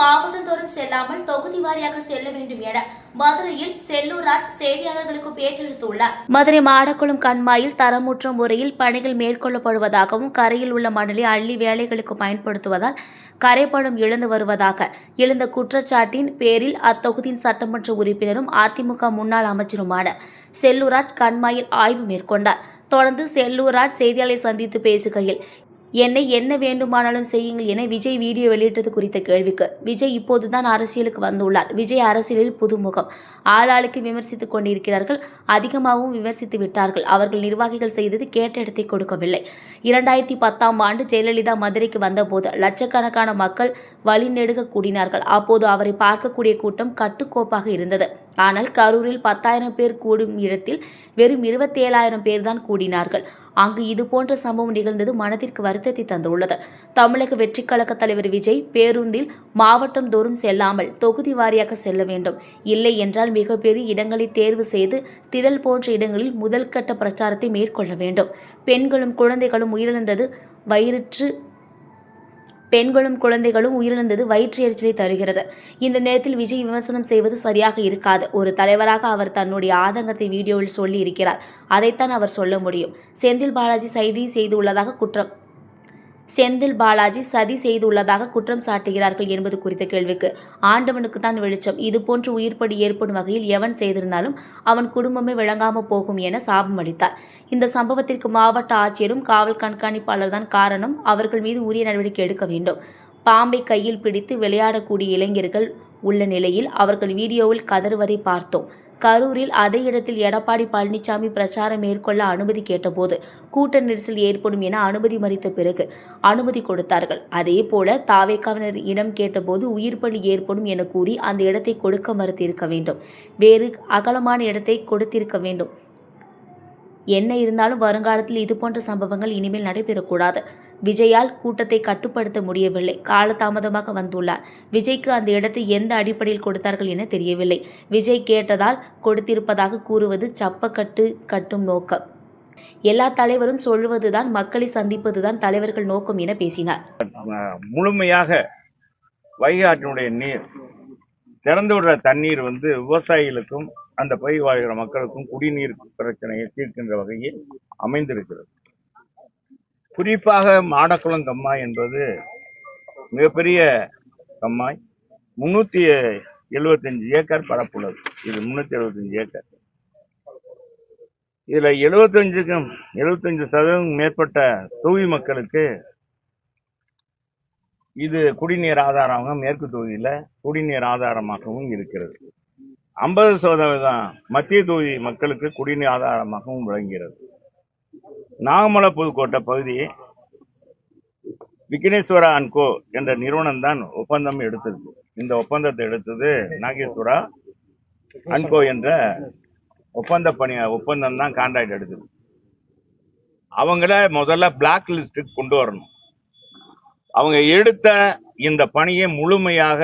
மாவட்டந்தோறும் செல்லாமல் தொகுதி வாரியாக செல்ல வேண்டும் என மதுரையில் செல்லூராஜ் செய்தியாளர்களுக்கு பேட்டியளித்துள்ளார். மதுரை மாடக்குளம் கண்மாயில் தரமுற்ற முறையில் பணிகள் மேற்கொள்ளப்படுவதாகவும் கரையில் உள்ள மணலை அள்ளி வேலைகளுக்கு பயன்படுத்துவதால் கரைப்படம் இழந்து வருவதாக எழுந்த குற்றச்சாட்டின் பேரில் அத்தொகுதியின் சட்டமன்ற உறுப்பினரும் அதிமுக முன்னாள் அமைச்சருமான செல்லூராஜ் கண்மாயில் ஆய்வு மேற்கொண்டார். தொடர்ந்து செல்லூராஜ் செய்தியாளரை சந்தித்து பேசுகையில் என்னை என்ன வேண்டுமானாலும் செய்யுங்கள் என விஜய் வீடியோ வெளியிட்டது குறித்த கேள்விக்கு. விஜய் இப்போதுதான் அரசியலுக்கு வந்துள்ளார். விஜய் அரசியலில் புதுமுகம். ஆளாளுக்கு விமர்சித்துக் கொண்டிருக்கிறார்கள். அதிகமாகவும் விமர்சித்து விட்டார்கள். அவர்கள் நிர்வாகிகள் செய்தது கேட்ட இடத்தை கொடுக்கவில்லை. இரண்டாயிரத்தி பத்தாம் ஆண்டு ஜெயலலிதா மதுரைக்கு வந்தபோது லட்சக்கணக்கான மக்கள் வழிநெடுக கூடினார்கள். அப்போது அவரை பார்க்கக்கூடிய கூட்டம் கட்டுக்கோப்பாக இருந்தது. ஆனால் கரூரில் பத்தாயிரம் பேர் கூடும் இடத்தில் வெறும் இருபத்தேழாயிரம் பேர் தான் கூடினார்கள். அங்கு இதுபோன்ற சம்பவம் நிகழ்ந்தது மனதிற்கு வருத்தத்தை தந்துள்ளது. தமிழக வெற்றிக் கழக தலைவர் விஜய் பேருந்தில் மாவட்டம் தோறும் செல்லாமல் தொகுதி வாரியாக செல்ல வேண்டும். இல்லை என்றால் மிகப்பெரிய இடங்களை தேர்வு செய்து திரள் போன்ற இடங்களில் முதல் கட்ட பிரச்சாரத்தை மேற்கொள்ள வேண்டும். பெண்களும் குழந்தைகளும் உயிரிழந்தது வயிற்று பெண்களும் குழந்தைகளும் உயிரிழந்தது வயிற்று எரிச்சலை தருகிறது. இந்த நேரத்தில் விஜய் விமர்சனம் செய்வது சரியாக இருக்காது. ஒரு தலைவராக அவர் தன்னுடைய ஆதங்கத்தை வீடியோவில் சொல்லி இருக்கிறார் அதைத்தான் அவர் சொல்ல முடியும். செந்தில் பாலாஜி சைதி செய்துள்ளதாக குற்றம். செந்தில் பாலாஜி சதி செய்துள்ளதாக குற்றம் சாட்டுகிறார்கள் என்பது குறித்த கேள்விக்கு ஆண்டவனுக்கு தான் வெளிச்சம் இதுபோன்று உயிர்ப்படி ஏற்படும் வகையில் எவன் செய்திருந்தாலும் அவன் குடும்பமே விளங்காம போகும் என சாபம் அளித்தார் இந்த சம்பவத்திற்கு மாவட்ட ஆட்சியரும் காவல் கண்காணிப்பாளர் தான் காரணம். அவர்கள் மீது உரிய நடவடிக்கை எடுக்க வேண்டும். பாம்பை கையில் பிடித்து விளையாடக்கூடிய இளைஞர்கள் உள்ள நிலையில் அவர்கள் வீடியோவில் கதறுவதை பார்த்தோம். கரூரில் அதே இடத்தில் எடப்பாடி பழனிசாமி பிரச்சாரம் மேற்கொள்ள அனுமதி கேட்டபோது கூட்ட நெரிசல் ஏற்படும் என அனுமதி மறித்த பிறகு அனுமதி கொடுத்தார்கள். அதே போல தாவேக்காவினர் இடம் கேட்டபோது உயிர் பலி ஏற்படும் என கூறி அந்த இடத்தை கொடுக்க மறுத்திருக்க வேண்டும். வேறு அகலமான இடத்தை கொடுத்திருக்க வேண்டும். என்ன இருந்தாலும் வருங்காலத்தில் இதுபோன்ற சம்பவங்கள் இனிமேல் நடைபெறக்கூடாது. விஜயால் கூட்டத்தை கட்டுப்படுத்த முடியவில்லை. காலதாமதமாக வந்துள்ளார். விஜய்க்கு அந்த இடத்தை எந்த அடிப்படையில் கொடுத்தார்கள் என தெரியவில்லை. விஜய் கேட்டதால் கொடுத்திருப்பதாக கூறுவது சப்பக்கட்டு கட்டும் நோக்கம். எல்லா தலைவரும் சொல்வதுதான் மக்களை சந்திப்பதுதான் தலைவர்கள் நோக்கம் என பேசினார். முழுமையாக வைகாட்டினுடைய நீர் திறந்து விடுற தண்ணீர் வந்து விவசாயிகளுக்கும் அந்த பயிர் வாழ்கிற மக்களுக்கும் குடிநீர் பிரச்சனையை தீர்க்கின்ற வகையில் அமைந்திருக்கிறது. குறிப்பாக மாடக்குளம் கம்மாய் என்பது மிகப்பெரிய கம்மாய். முன்னூற்றி எழுபத்தஞ்சு ஏக்கர் பரப்புள்ளது. இது முந்நூற்றி எழுபத்தஞ்சு ஏக்கர். இதில் எழுபத்தஞ்சுக்கும் எழுபத்தஞ்சு சதவீதம் மேற்பட்ட தொகுதி மக்களுக்கு இது குடிநீர் ஆதாரமாக மேற்கு தொகுதியில் குடிநீர் ஆதாரமாகவும் இருக்கிறது. ஐம்பது சதவீதம் மத்திய தொகுதி மக்களுக்கு குடிநீர் ஆதாரமாகவும் விளங்குகிறது. நாகமலை புதுக்கோட்டை பகுதி விக்னேஸ்வரா அன்கோ என்ற நிறுவனம் தான் ஒப்பந்தம் எடுத்திருக்கு இந்த ஒப்பந்தத்தை எடுத்தது நாகேஸ்வரா அன்கோ என்ற ஒப்பந்த பணி ஒப்பந்தம் தான் கான்ட்ராக்ட் எடுத்தது. அவங்கள முதல்ல பிளாக் லிஸ்ட்டுக்கு கொண்டு வரணும். அவங்க எடுத்த இந்த பணியை முழுமையாக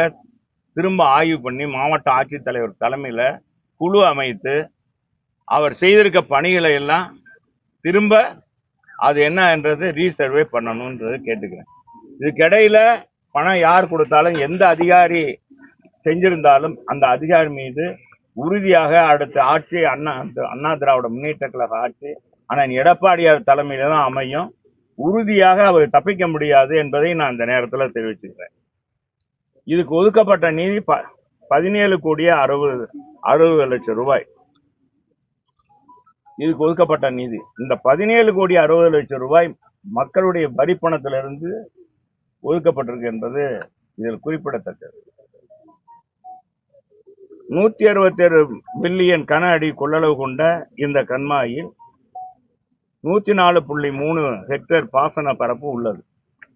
திரும்ப ஆய்வு பண்ணி மாவட்ட ஆட்சித்தலைவர் தலைமையில் குழு அமைத்து அவர் செய்திருக்க பணிகளை எல்லாம் திரும்ப அது என்னன்றது ரீசர்வே பண்ணணுன்றது கேட்டுக்கிறேன். இதுக்கிடையில பணம் யார் கொடுத்தாலும் எந்த அதிகாரி செஞ்சிருந்தாலும் அந்த அதிகாரி மீது உறுதியாக அடுத்த ஆட்சி அண்ணா அண்ணா திராவிட முன்னேற்ற கழக ஆட்சி ஆனால் எடப்பாடியார் தலைமையில தான் அமையும். உறுதியாக அவர் தப்பிக்க முடியாது என்பதை நான் இந்த நேரத்தில் தெரிவிச்சுக்கிறேன். இதுக்கு ஒதுக்கப்பட்ட நிதி ப பதினேழு கோடியே அறுபது அறுபது லட்சம் ரூபாய். இதுக்கு ஒதுக்கப்பட்ட நிதி. இந்த பதினேழு கோடி அறுபது லட்சம் ரூபாய் மக்களுடைய வரி பணத்திலிருந்து ஒதுக்கப்பட்டிருக்கு என்பது இதில் குறிப்பிடத்தக்கது. நூத்தி அறுபத்தேழு பில்லியன் கன அடி கொள்ளளவு கொண்ட இந்த கண்மாயில் நூத்தி நாலு புள்ளி மூணு ஹெக்டேர் பாசன பரப்பு உள்ளது.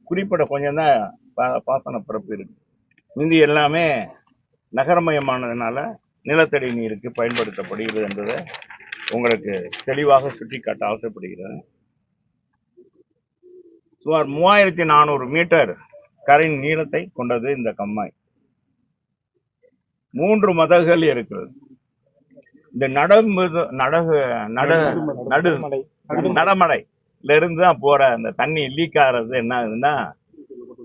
குறிப்பிட கொஞ்சம் தான் பா- பாசன பரப்பு இருக்கு. மீதி எல்லாமே நகரமயமானதுனால நிலத்தடி நீருக்கு பயன்படுத்தப்படுகிறது என்பதை உங்களுக்கு தெளிவாக சுட்டிக்காட்ட ஆசைப்படுகிறேன் சுமார் மூவாயிரத்தி நானூறு மீட்டர் கரையின் நீளத்தை கொண்டது இந்த கம்மாய். மூன்று மதகுகள் இருக்கிறது. இந்த நடம்பு நடகு நட நடு நடமடையில இருந்து தான் போற அந்த தண்ணி லீக் ஆகிறது என்ன ஆகுதுன்னா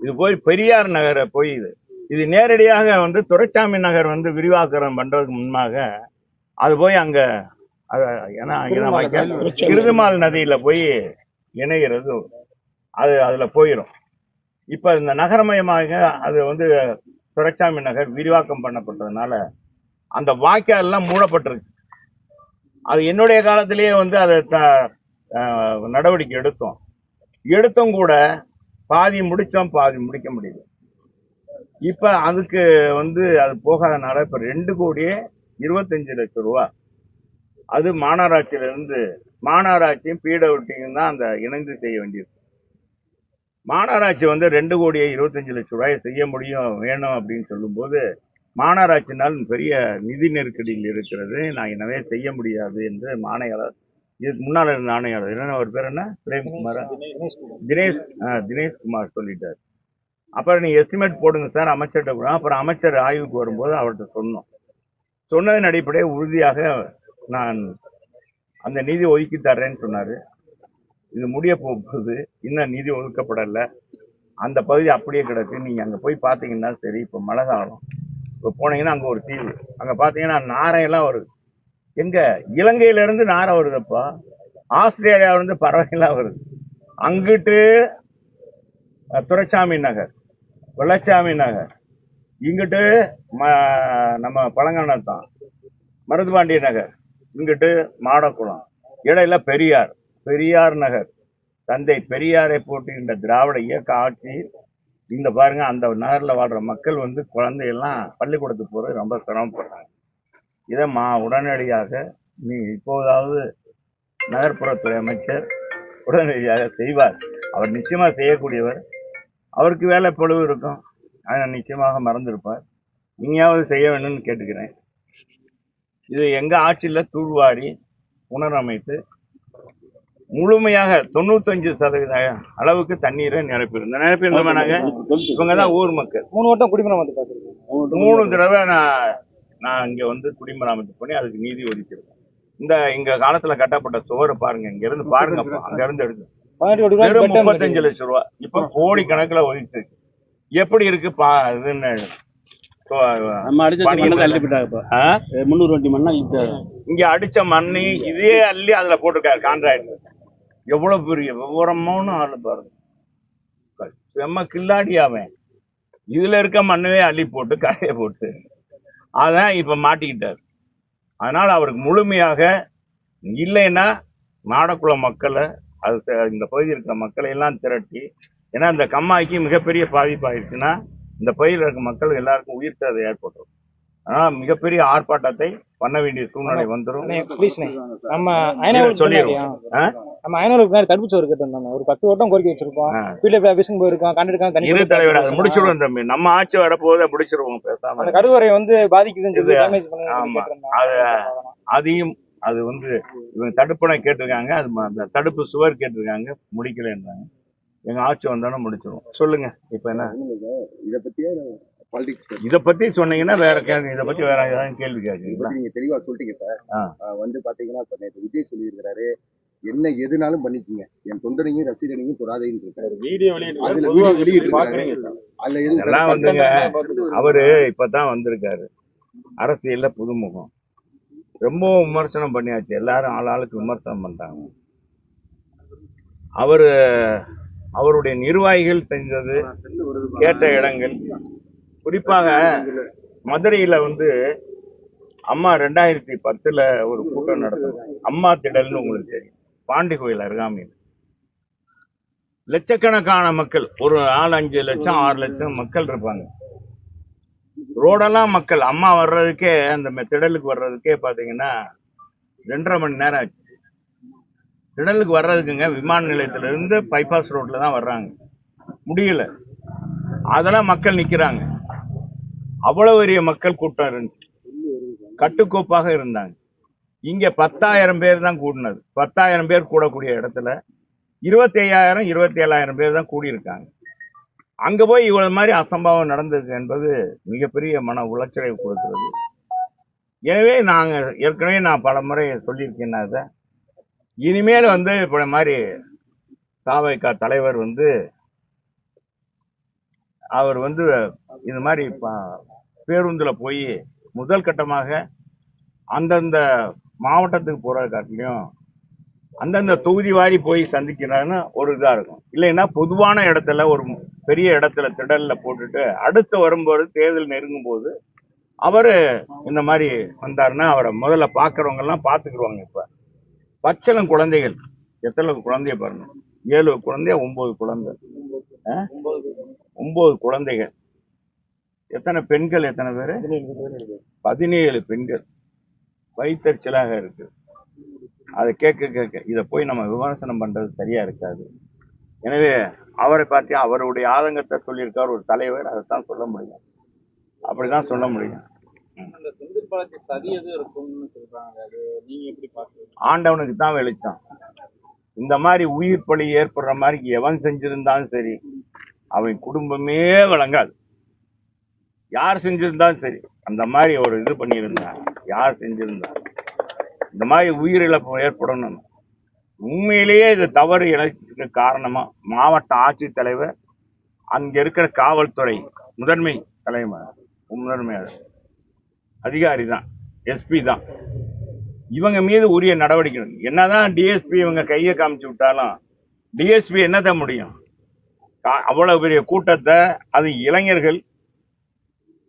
இது போய் பெரியார் நகரை போய் இது. இது நேரடியாக வந்து துரைச்சாமி நகர் வந்து விரிவாக்கம் பண்றதுக்கு முன்பாக அது போய் அங்க ஏன்னா கிருதுமால் நதியில போய் இணைகிறது அது அதுல போயிடும் இப்ப இந்த நகரமயமாக அது வந்து துரைசாமி நகர் விரிவாக்கம் பண்ணப்பட்டதுனால அந்த வாய்க்கால் எல்லாம் மூடப்பட்டிருக்கு. அது என்னுடைய காலத்திலேயே வந்து அதை நடவடிக்கை எடுத்தோம். எடுத்தும் கூட பாதி முடிச்சோம் பாதி முடிக்க முடியல. இப்ப அதுக்கு வந்து அது போகாதனால இப்ப ரெண்டு கோடியே இருபத்தஞ்சு லட்சம் ரூபா அது மாநகராட்சியிலிருந்து மாநகராட்சியும் பிடபிள்யூடியும் தான் அந்த இணைந்து செய்ய வேண்டியிருக்கு. மாநகராட்சி வந்து ரெண்டு கோடியே இருபத்தஞ்சு லட்சம் ரூபாயை செய்ய முடியும் வேணும் அப்படின்னு சொல்லும்போது மாநகராட்சினால் பெரிய நிதி நெருக்கடியில் இருக்கிறது. நான் எனவே செய்ய முடியாது என்று மாணையாளர் இதுக்கு முன்னால் இருந்த ஆணையாளர் என்ன ஒரு பேர் என்ன? பிரேம்குமார்? தினேஷ் ஆ, தினேஷ்குமார் சொல்லிட்டார். அப்புறம் நீ எஸ்டிமேட் போடுங்க சார் அமைச்சர்கிட்ட கூட அப்புறம் அமைச்சர் ஆய்வுக்கு வரும்போது அவர்கிட்ட சொன்னோம். சொன்னதன் அடிப்படையில் உறுதியாக நான் அந்த நிதி ஒதுக்கி தர்றேன்னு சொன்னார். இது முடிய போகுது. இன்னும் நிதி ஒதுக்கப்படலை. அந்த பகுதி அப்படியே கிடக்கு. நீங்கள் அங்கே போய் பார்த்தீங்கன்னா சரி இப்போ மழை காலம். இப்போ போனீங்கன்னா அங்கே ஒரு தீவு. அங்கே பார்த்தீங்கன்னா நாரையெல்லாம் வருது. எங்கே? இலங்கையிலேருந்து நாரை வருதுப்பா. ஆஸ்திரேலியாவிலேருந்து பறவைகள்லாம் வருது. அங்கிட்டு துரைசாமி நகர் வெள்ளச்சாமி நகர். இங்கிட்டு ம- நம்ம பழங்கானத்தான் மருதுபாண்டிய நகர். இங்கிட்டு மாடக்குளம். இடையில பெரியார் பெரியார் நகர். தந்தை பெரியாரை போட்டுகின்ற திராவிட இயக்க ஆட்சி. இந்த பாருங்க அந்த நகரில் வாழ்ற மக்கள் வந்து குழந்தையெல்லாம் பள்ளிக்கூடத்துக்கு போகிறது ரொம்ப சிரமப்படுறாங்க இதை மா உடனடியாக நீ இப்போதாவது நகர்ப்புறத்துறை அமைச்சர் உடனடியாக செய்வார். அவர் நிச்சயமாக செய்யக்கூடியவர். அவருக்கு வேலை பொழுது இருக்கும். அதை நிச்சயமாக மறந்துருப்பார். இனியாவது செய்ய வேணும்னு கேட்டுக்கிறேன். இது எங்க ஆட்சியில தூர்வாரி புனரமைத்து முழுமையாக தொண்ணூத்தஞ்சு சதவீத அளவுக்கு தண்ணீரை நிரப்பிடும் இந்த நிரப்பியிருந்தோம் நாங்க இவங்க தான் ஊர் மக்கள். மூணு வட்டம் குடிமரம் வந்து பார்த்துருக்கோம் மூணு தடவை நான் நான் இங்க வந்து குடிமராமத்து பண்ணி அதுக்கு நீதி ஒதுக்கியிருக்கேன் இந்த இங்க காலத்துல கட்டப்பட்ட சுவர் பாருங்க இங்க இருந்து பாருங்க. அங்க இருந்து எடுத்து முப்பத்தஞ்சு லட்சம் ரூபா. இப்ப கோடி கணக்குல ஒதுக்கிட்டு இருக்கு. எப்படி இருக்கு பா இதுன்னு நம்ம அடிச்ச பணி மண்ணை இல்லை. தள்ளி போட்டாங்க இப்போ. ஆ? முந்நூறு வண்டி மண்ணா இங்க. அடிச்ச மண்ணு இதே அள்ளி அதுல போட்டிருக்காரு கான்ட்ராக்டர் எவ்வளவு பெரிய விவரமான ஆளு பாருங்க. செம்ம கில்லாடி அவன். இதுல இருக்க மண்ணவே அள்ளி போட்டு கரையை போட்டு. அதான் இப்ப மாட்டிக்கிட்டார். அதனால அவருக்கு முழுமையாக இல்லைன்னா நாடக்குள மக்களை அது இந்த பகுதியில் இருக்கிற மக்களை எல்லாம் திரட்டி ஏன்னா இந்த கம்மாய்க்கு மிகப்பெரிய பாதிப்பு ஆயிடுச்சுன்னா இந்த பகுதியில் இருக்க மக்கள் எல்லாருக்கும் உயிர் சேதம் ஏற்பட்டுரும். அதனால மிகப்பெரிய ஆர்ப்பாட்டத்தை பண்ண வேண்டிய சூழ்நிலை வந்துடும் நம்ம ஐநூறு சொல்லிடுவோம்? நம்ம மேலே தடுப்பு சோறு கேட்டிருந்தோம் ஒரு பத்து வட்டம் கோரிக்கை வச்சிருக்கோம். பிடிஎஃப் ஆஃபீஸுக்கு போயிருக்கோம். கண்டிருக்காங்க இரு தலைவர் அதை முடிச்சிருவோம் தம்பி. நம்ம ஆட்சி வரப்போதே முடிச்சிருவோம். பேசாம அந்த கருவறை வந்து பாதிக்குதுன்னு ஆமா. அது- அதையும் அது வந்து இவங்க தடுப்பணை கேட்டிருக்காங்க. அது அந்த தடுப்பு சுவர் கேட்டிருக்காங்க. முடிக்கலைன்றாங்க. எங்க ஆட்சி வந்தோடனே முடிச்சிருவோம். சொல்லுங்க. இப்ப என்ன? இத பத்தியே பாலிடிக்ஸ் இத பத்தி சொன்னீங்கன்னா வேற கேள்வி இத பத்தி வேற ஏதாவது கேள்வி பத்தி நீங்க தெளிவா சொல்லிட்டீங்க சார். வந்து பாத்தீங்கன்னா இப்ப நேற்று விஜய் சொல்லியிருக்கிறாரு என்ன எதுனாலும் பண்ணிக்கங்க. என் தொண்டனையும் ரசிகனையும் தொடாதேன்னு இருக்காரு. வீடியோ இதெல்லாம் வந்துங்க. அவரு இப்பதான் வந்திருக்காரு. அரசியல்ல புதுமுகம். ரொம்ப விமர்சனம் பண்ணியாச்சு. எல்லாரும் ஆள் ஆளுக்கு விமர்சனம் பண்றாங்க. அவரு அவருடைய நிர்வாகிகள் செஞ்சது கேட்ட இடங்கள். குறிப்பாக மதுரையில வந்து அம்மா ரெண்டாயிரத்தி பத்துல ஒரு கூட்டம் நடத்தும் அம்மா திடல்னு உங்களுக்கு தெரியும். பாண்டி கோயில் அருகாமையில். லட்சக்கணக்கான மக்கள் ஒரு நாலு அஞ்சு லட்சம் ஆறு லட்சம் மக்கள் இருப்பாங்க. ரோடெல்லாம் மக்கள். அம்மா வர்றதுக்கே அந்த திடலுக்கு வர்றதுக்கே பாத்தீங்கன்னா ரெண்டரை மணி நேரம் ஆச்சு. திடலுக்கு வர்றதுக்குங்க விமான நிலையத்திலேருந்து பைபாஸ் ரோட்டில் தான் வர்றாங்க. முடியல. அதெல்லாம் மக்கள் நிற்கிறாங்க அவ்வளோ பெரிய மக்கள் கூட்டம் இருந்துச்சு கட்டுக்கோப்பாக இருந்தாங்க. இங்கே பத்தாயிரம் பேர் தான் கூடினது. பத்தாயிரம் பேர் கூடக்கூடிய இடத்துல இருபத்தி ஐயாயிரம் இருபத்தி ஏழாயிரம் பேர் தான் கூடியிருக்காங்க. அங்கே போய் இவ்வளவு மாதிரி அசம்பாவம் நடந்திருக்கு என்பது மிகப்பெரிய மன உளைச்சலை கொடுக்கிறது. எனவே நாங்கள் ஏற்கனவே நான் பல முறை சொல்லியிருக்கேன் அதை இனிமேல் வந்து இப்போ மாதிரி தாவைக்கா தலைவர் வந்து அவர் வந்து இந்த மாதிரி பேருந்தில் போய் முதல் கட்டமாக அந்தந்த மாவட்டத்துக்கு போகிற காட்டிலையும் அந்தந்த தொகுதி வாரி போய் சந்திக்கிறான்னு ஒரு இதா இருக்கும். இல்லைன்னா பொதுவான இடத்துல ஒரு பெரிய இடத்துல திடல்ல போட்டுட்டு அடுத்து வரும்போது தேர்தல் நெருங்கும் போது அவர் இந்த மாதிரி வந்தாருன்னா அவரை முதல்ல பாக்குறவங்க எல்லாம் இப்போ. பச்சளம் குழந்தைகள். எத்தனை குழந்தைய பாருங்க. ஏழு குழந்தைய ஒன்பது குழந்தை ஆ? ஒன்பது குழந்தைகள். எத்தனை பெண்கள் எத்தனை பேர்? பதினேழு பெண்கள். வயிற்றுச்சலாக இருக்கு. அதை கேட்க கேட்க. இதை போய் நம்ம விமர்சனம் பண்றது சரியா இருக்காது. எனவே அவரை பார்த்து அவருடைய ஆதங்கத்தை சொல்லியிருக்கார் ஒரு தலைவர் அதைத்தான் சொல்ல முடியும். அப்படிதான் சொல்ல முடியும். பழத்தை சதி இருக்கும்னு சொல்றாங்க. அது நீங்க எப்படி பாக்குறீங்க ஆண்டவனுக்கு தான் வெளிச்சம். இந்த மாதிரி உயிர் பலி ஏற்படுற மாதிரி எவன் செஞ்சிருந்தாலும் சரி அவன் குடும்பமே வழங்காது யார் செஞ்சிருந்தாலும் சரி அந்த மாதிரி ஒரு இது பண்ணியிருந்தான் யார் செஞ்சிருந்தா இந்த மாதிரி உயிரிழப்பு ஏற்படணும். உண்மையிலேயே இது தவறு இழைச்சதுக்கு காரணமா மாவட்ட ஆட்சித்தலைவர் அங்க இருக்கிற காவல்துறை முதன்மை தலைவர் முதன்மையாளர் அதிகாரி தான் எஸ்பி தான். இவங்க மீது உரிய நடவடிக்கை என்னதான் டிஎஸ்பி இவங்க கையை காமிச்சு விட்டாலும் டிஎஸ்பி என்னத முடியும்? கா- அவ்வளவு பெரிய கூட்டத்தை அது இளைஞர்கள்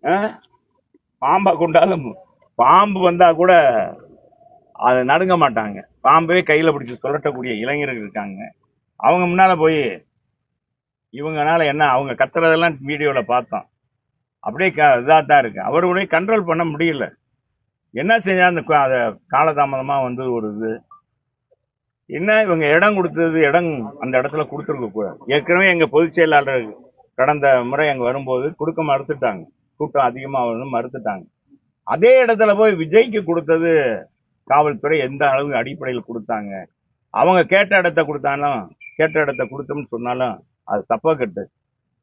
ஆ? பாம்பை கொண்டாலும் பாம்பு வந்தா கூட அதை நடுங்க மாட்டாங்க. பாம்பே கையில் பிடிச்சி சுழட்டக்கூடிய இளைஞர்கள் இருக்காங்க. அவங்க முன்னால போய் இவங்கனால என்ன அவங்க கத்துறதெல்லாம் வீடியோவில் பார்த்தோம். அப்படியே க இதாக தான் இருக்குது அவருடைய கண்ட்ரோல் பண்ண முடியல. என்ன செஞ்சால் அந்த அதை காலதாமதமாக வந்து ஒரு இது? என்ன இவங்க இடம் கொடுத்தது இடம் அந்த இடத்துல கொடுத்துருக்க கூடாது. ஏற்கனவே எங்கள் பொதுச் செயலாளர் கடந்த முறை அங்கே வரும்போது கொடுக்க மறுத்துட்டாங்க. கூட்டம் அதிகமாக வந்து மறுத்துட்டாங்க. அதே இடத்துல போய் விஜய்க்கு கொடுத்தது காவல்துறை எந்த அளவு அடிப்படையில் கொடுத்தாங்க? அவங்க கேட்ட இடத்த கொடுத்தாலும் கேட்ட இடத்த கொடுத்தோம்னு சொன்னாலும் அது தப்பாக கட்டு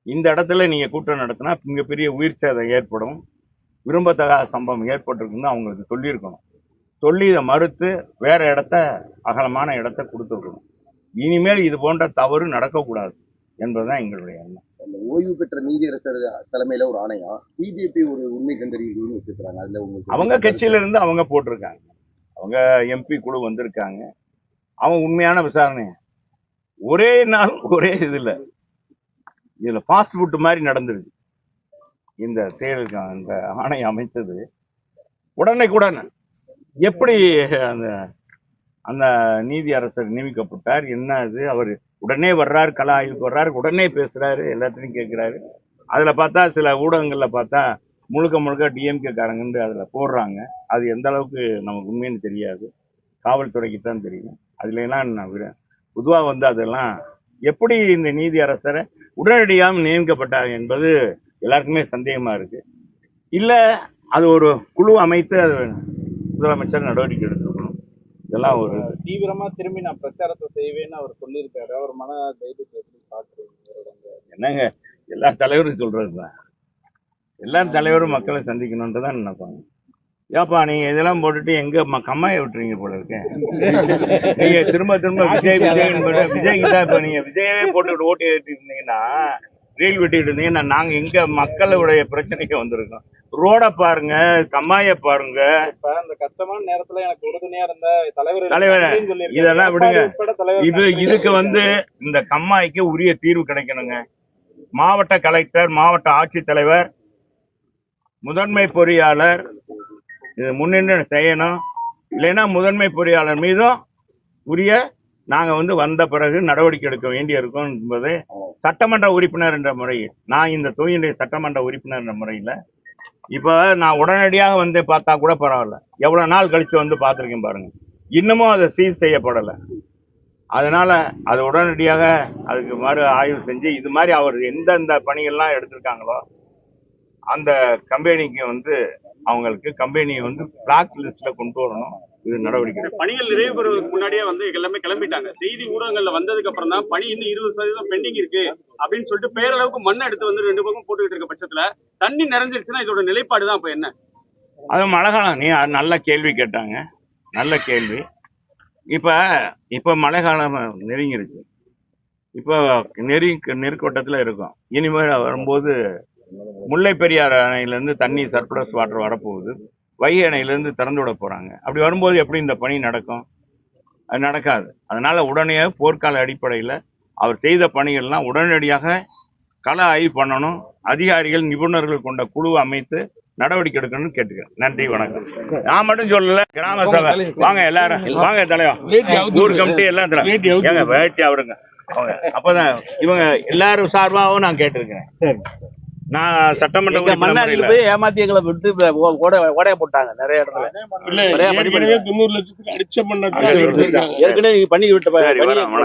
இந்த இடத்துல நீங்க கூட்டம் நடத்தினா மிகப்பெரிய உயிர் சேதம் ஏற்படும். விரும்பத்தகாத சம்பவம் ஏற்பட்டிருக்குன்னு அவங்களுக்கு சொல்லியிருக்கணும். சொல்லி இதை மறுத்து வேற இடத்த அகலமான இடத்த கொடுத்துருக்கணும். இனிமேல் இது போன்ற தவறு நடக்கக்கூடாது என்பதுதான் எங்களுடைய எண்ணம். அந்த ஓய்வு பெற்ற நீதியரசர் தலைமையில ஒரு ஆணையம் பிஜேபி ஒரு உண்மை கண்டறியல்னு வச்சிருக்காங்க அதுல உங்களுக்கு அவங்க கட்சியில இருந்து அவங்க போட்டிருக்காங்க. அவங்க எம்பி குழு வந்திருக்காங்க. அவங்க உண்மையான விசாரணை ஒரே நாள் ஒரே இதுல இதில் ஃபாஸ்ட் ஃபுட் மாதிரி நடந்துருக்கு இந்த தேர்தலுக்கு அந்த ஆணை அமைத்தது. உடனே கூட எப்படி அந்த அந்த நீதி அரசர் நியமிக்கப்பட்டார் என்ன இது அவர் உடனே வர்றாரு கலா ஆய்வுக்கு வர்றாரு உடனே பேசுகிறாரு எல்லாத்தையும் கேட்குறாரு அதில் பார்த்தா சில ஊடகங்களில் பார்த்தா முழுக்க முழுக்க டிஎம்கே காரங்கன்னு அதில் போடுறாங்க. அது எந்த அளவுக்கு நமக்கு உண்மைன்னு தெரியாது. காவல்துறைக்கு தான் தெரியும். அதுலாம் நான் பொதுவாக வந்து அதெல்லாம் எப்படி இந்த நீதி அரசரை உடனடியாக நியமிக்கப்பட்டார் என்பது எல்லாருக்குமே சந்தேகமா இருக்கு. இல்ல அது ஒரு குழு அமைத்து அது முதலமைச்சர் நடவடிக்கை எடுத்துக்கணும். இதெல்லாம் ஒரு தீவிரமா திரும்பி நான் பிரச்சாரத்தை செய்வேன்னு அவர் சொல்லியிருக்காரு. அவர் மன தைரியத்தை அந்த என்னங்க எல்லா தலைவரும் சொல்றதுதான். எல்லா தலைவரும் மக்களை சந்திக்கணும்னு தான் நினைப்பாங்க. ஏப்பா நீங்க இதெல்லாம் போட்டுட்டு எங்க கம்மாய விட்டுறீங்க போல இருக்கேன் நீங்க திரும்ப திரும்ப விஜய் விஜய் விஜய்க்கு தான் இப்ப நீங்க விஜயவே போட்டுட்டு ஓட்டு ஏற்றிட்டு இருந்தீங்கன்னா ரீல் வெட்டிட்டு இருந்தீங்கன்னா நாங்க எங்க மக்களுடைய பிரச்சனைக்கு வந்திருக்கோம். ரோட பாருங்க கம்மாய பாருங்க. இப்ப அந்த கஷ்டமான நேரத்துல எனக்கு உறுதுணையா இருந்த தலைவர் தலைவரே. இதெல்லாம் விடுங்க. இது இதுக்கு வந்து இந்த கம்மாய்க்கு உரிய தீர்வு கிடைக்கணுங்க. மாவட்ட கலெக்டர் மாவட்ட ஆட்சித்தலைவர் முதன்மை பொறியாளர் இது முன்னின்று செய்யணும். இல்லைன்னா முதன்மை பொறியாளர் மீதும் உரிய நாங்கள் வந்து வந்த பிறகு நடவடிக்கை எடுக்க வேண்டி இருக்கும் என்பது சட்டமன்ற உறுப்பினர் என்ற முறையில் நான் இந்த தொழிலுடைய சட்டமன்ற உறுப்பினர் என்ற முறையில் இப்போ நான் உடனடியாக வந்து பார்த்தா கூட பரவாயில்ல. எவ்வளோ நாள் கழித்து வந்து பார்த்துருக்கேன் பாருங்கள் இன்னமும் அதை சீல் செய்யப்படலை. அதனால அது உடனடியாக அதுக்கு மறு ஆய்வு செஞ்சு இது மாதிரி அவர் எந்தெந்த பணிகள்லாம் எடுத்திருக்காங்களோ அந்த கம்பெனிக்கு வந்து அவங்களுக்கு கம்பெனியை வந்து பிளாக் லிஸ்ட்ல கொண்டு வரணும். இது நடவடிக்கை. பணிகள் நிறைவு பெறுவதற்கு முன்னாடியே வந்து எல்லாமே கிளம்பிட்டாங்க. செய்தி ஊடகங்கள்ல வந்ததுக்கு அப்புறம் தான் பணி இன்னும் இருபது சதவீதம் பெண்டிங் இருக்கு அப்படின்னு சொல்லிட்டு பேரளவுக்கு மண்ணை எடுத்து வந்து ரெண்டு பக்கம் போட்டுக்கிட்டு இருக்க பட்சத்துல தண்ணி நிறைஞ்சிருச்சுன்னா இதோட நிலைப்பாடு தான் இப்ப என்ன? அது மழைக்காலம் நீ அது நல்ல கேள்வி கேட்டாங்க. நல்ல கேள்வி. இப்ப இப்ப மழை காலம் நெருங்கிருச்சு. இப்போ நெறி நெருக்கோட்டத்தில் இருக்கும். இனிமேல் வரும்போது முல்லை பெரியார் அணையிலேருந்து தண்ணி சர்ப்ளஸ் வாட்டர் வரப்போகுது. வைகை அணையிலேருந்து திறந்து விட போகிறாங்க அப்படி வரும்போது எப்படி இந்த பணி நடக்கும்? அது நடக்காது. அதனால உடனே போர்க்கால அடிப்படையில் அவர் செய்த பணிகள்லாம் உடனடியாக கள ஆய்வு பண்ணணும். அதிகாரிகள் நிபுணர்கள் கொண்ட குழு அமைத்து நடவடிக்கை எடுக்கணும்னு கேட்டுக்கிறேன். நன்றி வணக்கம். நான் மட்டும் சொல்லல. கிராம சபை. வாங்க எல்லாரும். வாங்க தலைவா. ஊர் கமிட்டி எல்லாம் ஏங்க வேட்டி அவருங்க. அப்பதான் இவங்க எல்லாரும் சார்பாகவும் நான் கேட்டிருக்கிறேன். நான் சட்டமன்ற மண்ணாடியில போய் ஏமாத்தி எங்களை விட்டு ஓடைய போட்டாங்க நிறைய இடத்துல. தொண்ணூறு லட்சத்துக்கு அடிச்ச பண்ண. ஏற்கனவே நீங்க பண்ணி விட்ட வணக்கம்.